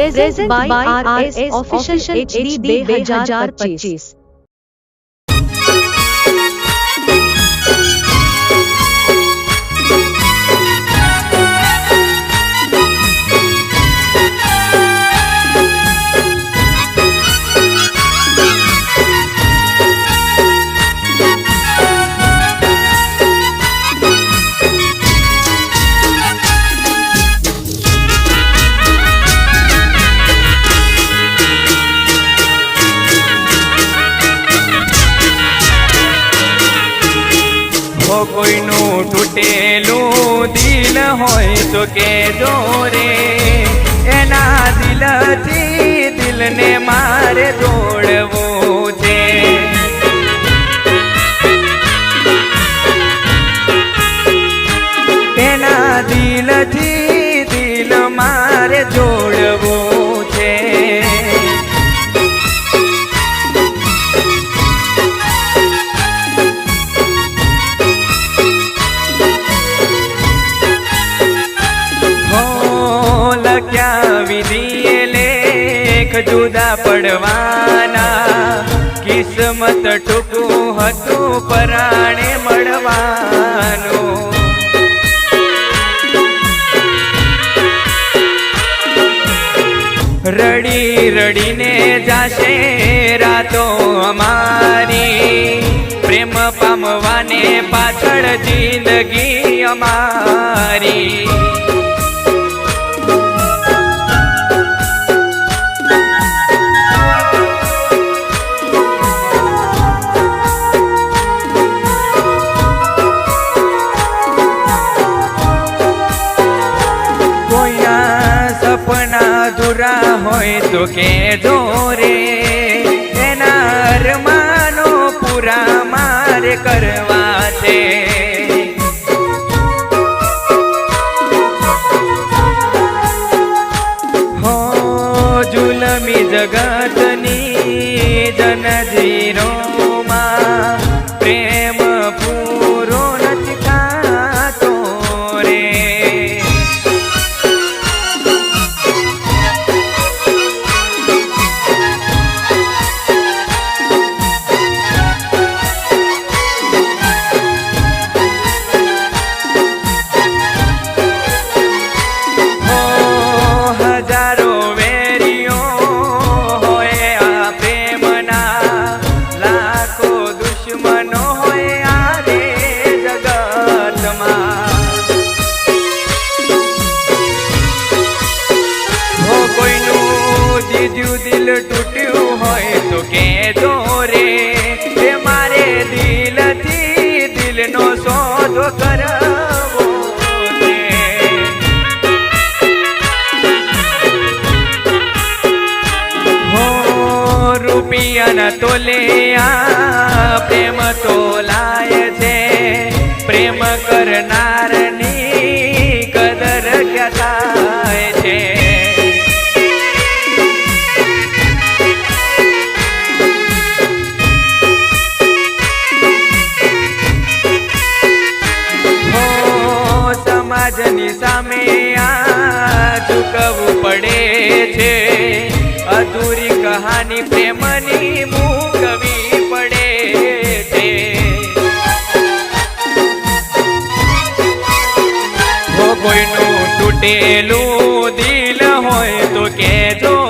Present by RS Official HD 2025. હો કોઈનું તૂટેલું દિલ હોય તો કે રે. એના દિલથી દિલને મારે જોડવું લખ્યા વિધિએ લેખ જુદા પડવાના? કિસ્મત ટૂંકું હતું, પરાણે મળવાનું. રડી રડીને જાશે રાતો અમારી. પ્રેમ પામવાને પાછળ જિંદગી અમારી. હોય તો કે રે. એના અરમાનો પૂરા મારે કરવા છે. હો જુલમી જગતની જનજીરોમાં રૂપિયાના તોલે આ પ્રેમ તોલાય છે. પ્રેમ કરનારની સમાજની સામે આ ઝુકવું પડે છે. અધૂરી કહાની પ્રેમની મૂકવી પડે છે. કોઈનું તૂટેલું દિલ હોય તો કેજો